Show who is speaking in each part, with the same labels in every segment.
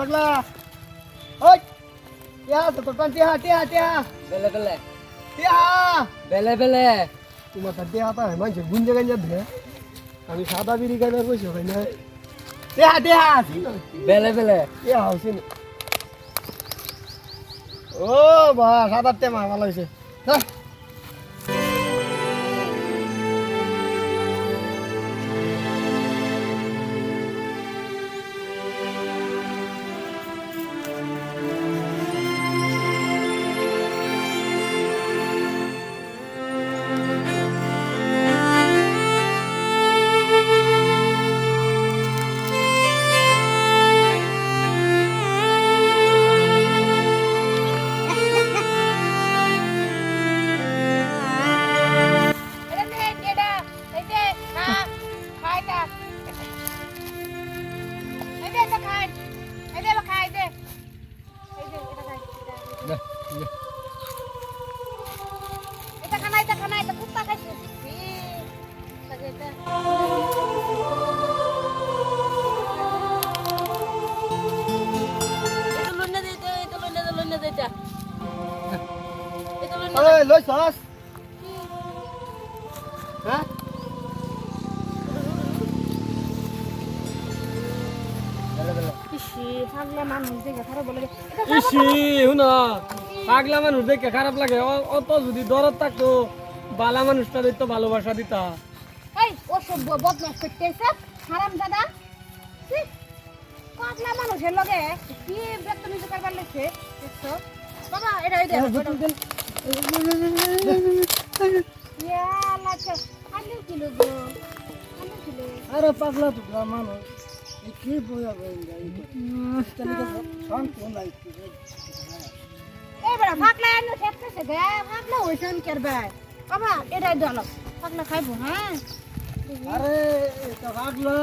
Speaker 1: পাগলা ওই টিয়া তো তোর টিয়া টিয়া টিয়া।
Speaker 2: বেলে বেলে।
Speaker 1: টিয়া।
Speaker 2: বেলে বেলে।
Speaker 1: তোমার তো টিয়া তো মানুষ গুঞ্জে গাঞ্জে ধরে আমি সাদা বিড়ি গাইবার বসে ওখানে না। টিয়া টিয়া।
Speaker 2: বেলে বেলে।
Speaker 1: টিয়া হচ্ছে না ও বা সাদা টেমা ভালো হয়েছে হ্যাঁ
Speaker 3: পাগলা মানুষ দেখে খারাপ
Speaker 4: লাগে। অত যদি দরদ থাকতো বালা মানুষটা তো ভালোবাসা দিতা।
Speaker 3: এই অসভ্য বদমাস করতে এসে হারাম দাদা পাগলা মানুষের লগে কি বদতমিজি করবার লাগছে? দেখছ? বাবা এটা এটা আলু কিলো আলু কিলো।
Speaker 1: আরে পাগলা টুকরা মানুষ। কি
Speaker 3: এই বড় পাগলা আনু ঠেকতেছে গে পাগলা হইছেন করবে বাবা এটা দল পাগলা খাইবো হ্যাঁ?
Speaker 1: আরে এটা পাগলা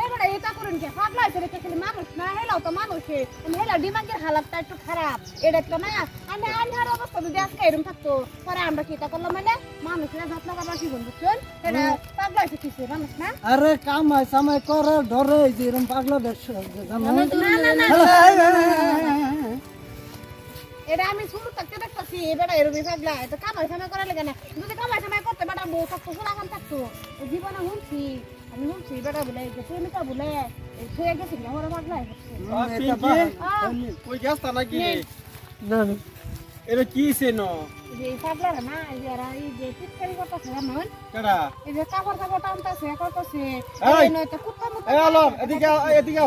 Speaker 3: এই বড় এটা করুন কে? পাগলা হইছে রে খালি? মানুষ না হেলাও তো মানুষে হেলাও ডিমাগের হালাতটা একটু খারাপ। এটা তো না আমি আনহার অবস্থা যদি আজকে এরকম থাকতো পরে আমরা কি তা করলাম মানে? মানুষের যত্ন করবার কি বলব বুঝছেন এটা পাগলা হইছে কিছু মানুষ না?
Speaker 1: আরে কামাই সামাই করে যে এরকম পাগলা দেখছ
Speaker 3: না না না এটা আমি শুরু থাকতে দেখতেছি বেটা এরবি পাগলা এটা কামাই সামাই করা লাগে না। যদি কামাই সামাই করতে বেটা বউ থাকতো সোনাখান থাকতো। জীবনে শুনছি আমি শুনছি বেটা বলে প্রেমিকা বলে এই ছুঁয়ে গেছি আমার পাগলা
Speaker 4: কই গেছতা নাকি
Speaker 1: না।
Speaker 4: এটা কি সেন
Speaker 3: যে এই পাগলারা না এই এরা এই যে চিৎকারি করতেছে এমন
Speaker 4: কেডা?
Speaker 3: এই যে কাপড় কাপড় টানতেছে করতেছে।
Speaker 4: এই!
Speaker 3: নয়তো কুত্তার মতো
Speaker 4: এই আলম এদিকে এদিকে।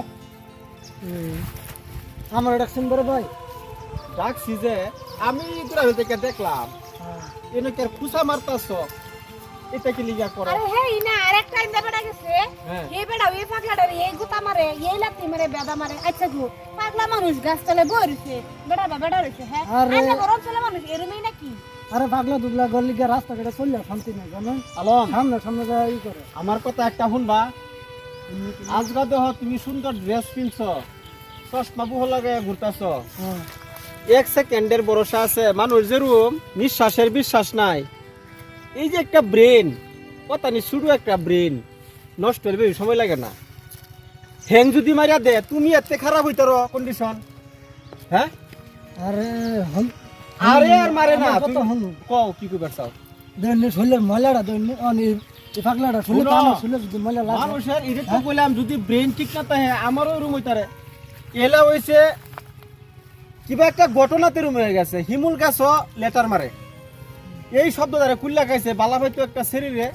Speaker 1: আমার ডাকছেন বড় ভাই।
Speaker 4: ডাকছি যে আমি তোরা থেকে দেখলাম। এনে কে খুসা মারতাছ। এটা কি লিগা করে?
Speaker 3: আরে হেই না আরেকটা ইন্দা বেটা গেছে
Speaker 4: হ্যাঁ।
Speaker 3: এই ওই পাগলাটা এই গুতা মারে এই লাত্তি মারে বেদা মারে। আচ্ছা গো পাগলা মানুষ গাছ তলে বা রইছে। হ্যাঁ?
Speaker 1: আরে-
Speaker 3: আরে গরম চলে মানুষ এরমই নাকি?
Speaker 1: আরে পাগলা দুগলা গলি গিয়ে রাস্তা কেটে চললে শান্তি নেই জানো?
Speaker 4: আলম।
Speaker 1: সামনে সামনে যায় ই করে।
Speaker 4: আমার কথা একটা শুনবা। আজকা দেহ তুমি সুন্দর ড্রেস পিনছ। চশমা বুহ লাগে ঘুরতাছ।
Speaker 1: হ্যাঁ।
Speaker 4: এক সেকেন্ডের ভরসা আছে। মানুষ যেরকম নিঃশ্বাসের বিশ্বাস নাই। এই যে একটা ব্রেন কথা নি শুরু একটা ব্রেন নষ্ট হলে বেশি সময় লাগে না। হ্যাং যদি মারিয়া দে তুমি এতে খারাপ হইতার কন্ডিশন হ্যাঁ?
Speaker 1: আরে
Speaker 4: আরে আর মারে না কও কি কইবার চাও?
Speaker 1: দৈন্য শরীরের ময়লাটা এই পাগলাটা শুনে তো
Speaker 4: শুনো।
Speaker 1: শুনে যদি ময়লা লাগে।
Speaker 4: মানুষের এটা তো কইলাম যদি ব্রেন ঠিক না থাকে আমারও রুম হইতারে। এলা হইছে কিবা একটা ঘটনাতে রুম হয়ে গেছে হিমুল গাছ লেটার মারে। এই শব্দ দ্বারা কুল্লা খাইছে বালা হয়তো একটা শরীরে।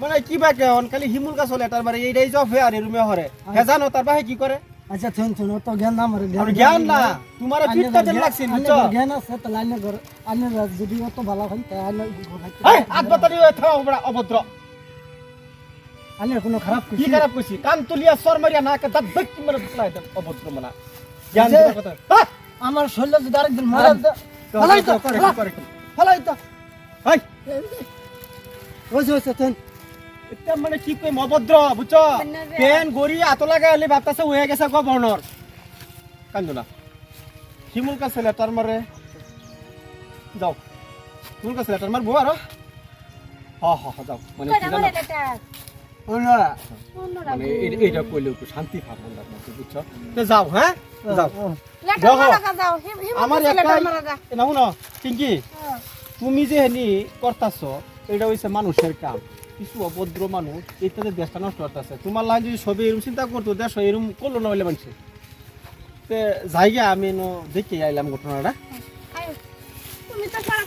Speaker 4: মানে কিবা কেমন খালি হিমুল গাছ লেটার মারে এইটাই জব হয়ে আর রুমে হরে। হে জানো তার বাহে কি করে?
Speaker 1: আচ্ছা শুন শুন তো জ্ঞান আমার
Speaker 4: আর জ্ঞান না তোমার যেন লাগছে বুঝছ?
Speaker 1: জ্ঞান আছে তো লাইনে ঘর যদি অত ভালো হয় তাই আনে
Speaker 4: এই আদবাতারি হয়ে থাও বড় অভদ্র।
Speaker 1: আনে কোনো খারাপ
Speaker 4: কি খারাপ কইছি কান তুলিয়া সর মারিয়া নাকে দাঁত ব্যক্তি মানে অভদ্র মানা। জ্ঞান
Speaker 1: যে-
Speaker 4: কথা।
Speaker 1: আমার শরীরে যদি আরেকদিন মারা ফলাই তো ফলাই তো।
Speaker 4: হাই
Speaker 1: ওই তেন
Speaker 4: এটা মানে কি কই অভদ্র বুঝছ? পেন গড়ি আত লাগা হলে বাতাসে হয়ে গেছে গো বর্ণর। কান্দু না। হিমুল কাছে লেটার মারে? যাও। হিমুল কাছে লেটার মারবো আর। হ হ হ যাও। মানে কি জানো?
Speaker 3: এটা
Speaker 4: মানে কইলে একটু শান্তি পাব বুঝছ? তো যাও হ্যাঁ? যাও। দেখো, আমার না শুনো পিঙ্কি। তুমি যে হেনি করতাছ এটা হইছে মানুষের কাম। কিছু অভদ্র মানুষ ইত্যাদি দেশটা নষ্ট করতেছে। তোমার লাইন যদি সবে এরকম চিন্তা করতো দেশ এরকম করল না হইলে মানুষ তে জায়গা আমি দেখে আইলাম ঘটনাটা।
Speaker 3: তুমি তো সারা